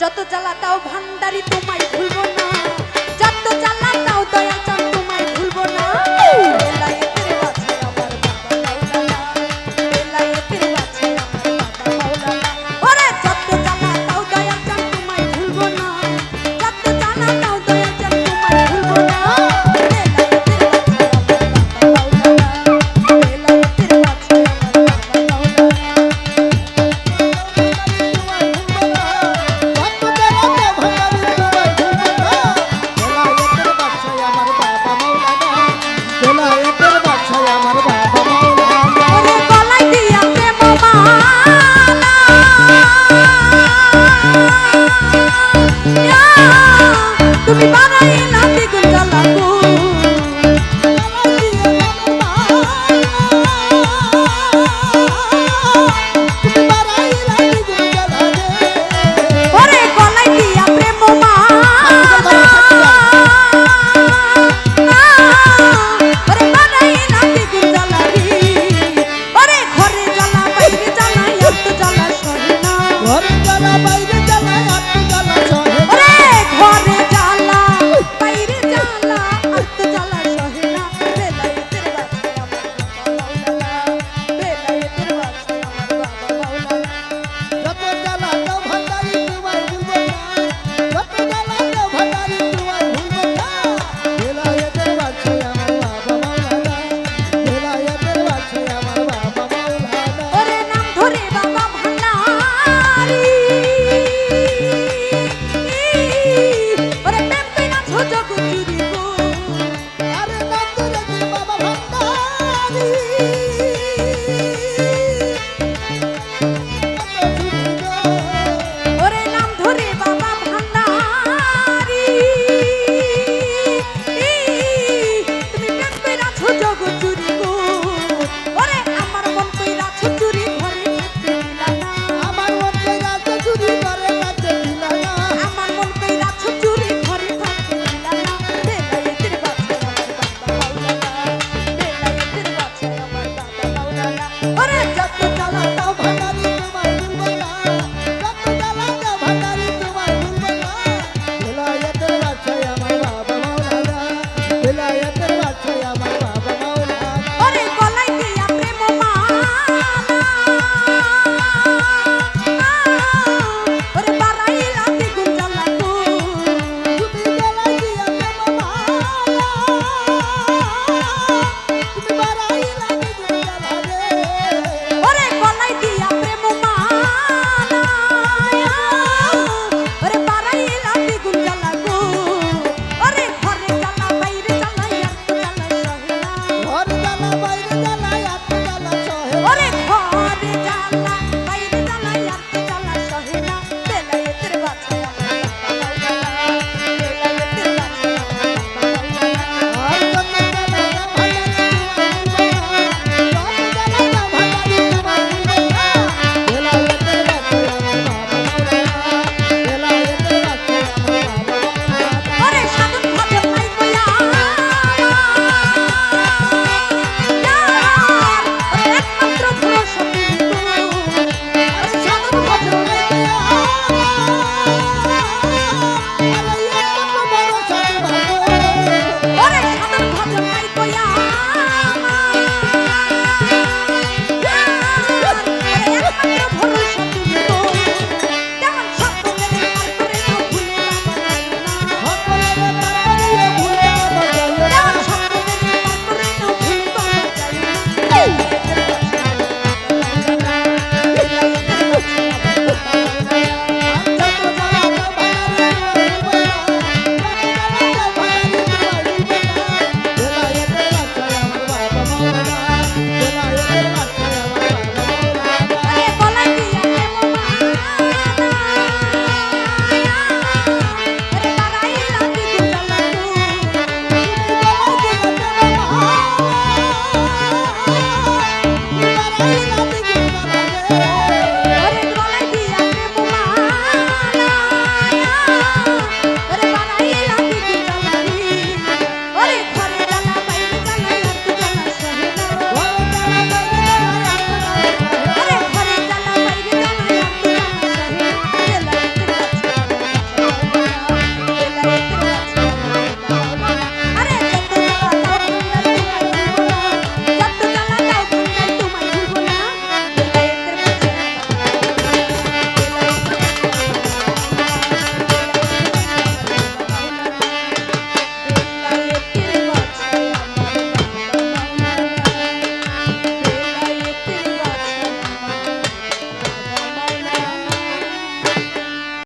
যত জ্বালা তাও ভান্ডারি তোমায় ভুলবো না। যত জ্বালা তাও দয়া What a tough